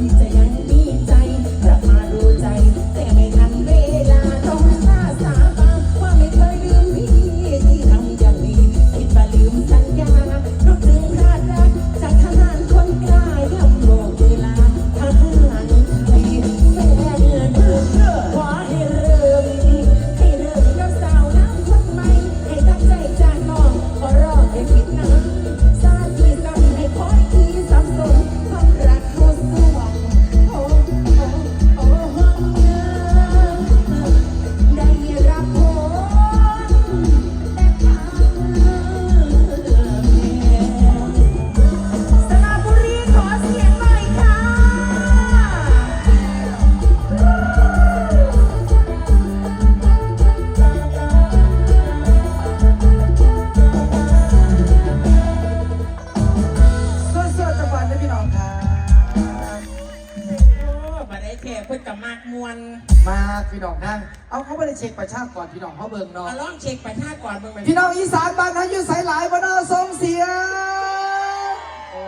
ว่าพี่จ มาพี่น้องนั่งเอาเขาไม่ได้เช็คประชากรพี่น้องเขาเบิ่งเนาะ มาลองเช็คประชากรเบิ่งไปพี่น้องอีสานบ้านเขาอยู่สายหลายบ้านเราส่งเสียงโอ้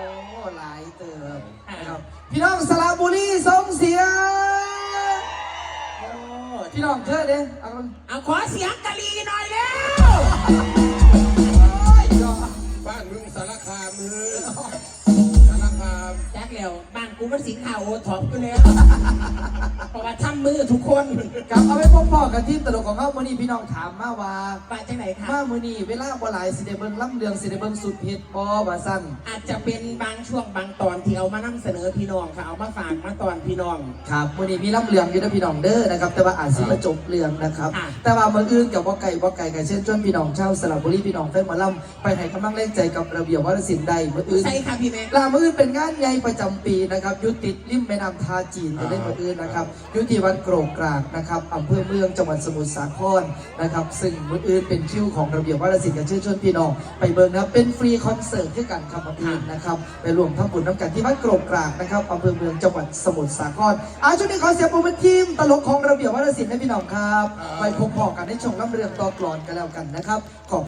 หลายเติมนะครับพี่น้องสระบุรีส่งเสียงโอ้พี่น้องเธอเด้เอามันเอาขอเสียงกะลีหน่อยเร็วโอ้ยดอกบ้านมึงสารค แจ็คแล้วบ้านกูมันสินค้าโอท็อปกูแล้วเพราะว่าทำมือทุกคนกลับเอาไปพบพ่อกันที่ตลกของเขามื่อนี้พี่น้องถามมาว่าไปจังไหนคะมามื่อนี้เวลาบ่หลายสิเดเบิ่งล่ำเรืองสิเดเบิ่งสุดเพชรบ่ว่าสั้นอาจจะเป็นบางช่วงบางตอนที่เอามานำเสนอพี่น้องค่ะเอามาฝากมาตอนพี่น้อง ครับมื่อนี้มีล่ำเรืองอยู่นะพี่น้องเด้อนะครับ แต่ว่าอาจสิมาจบเรืองนะครับค่ะแต่ว่ามื่ออื่นกับว่าไก่ว่าไก่กันเช่นจนพี่น้องชาวสระบุรีพี่น้องแฟนหมอลำไปให้กำลังแรงใจกับระเบียบวัฒนศิลป์ใดมื่ออื่นใช่ค่ะพี่แม่ลามื่ออื่นเป็นงานใหญ่ประจำปีนะครับอยุติดริมแม่น้ำทาจีนจะได้มื่ออื่นนะครับอยุติวัดโกรกกรากนะครับอำเภอเมืองจังหวัดสมุทรสาครนะครับ ซึ่งมื่ออื่นเป็นคิวของระเบียบวัฒนศิลป์กันเชิญชวนพี่น้องไปเบิ่งนะครับเป็นฟรีคอนเสิร์ตด้วยกันครับมื่ออื่นนะครับไปรวมทั้งบุญน้ำกันที่วัดโกรกกรากนะครับอำเภอเมืองจังหวัดสมุทรสาครอาช่วงนี้ขอเสียงปรบมือทีมตลกของระเบียบวัฒนศิลป์ให้พี่น้องครับไปพบพอกันในช่วงรับเรื่องต่อกลอนกันแล้วกันนะครับขอบ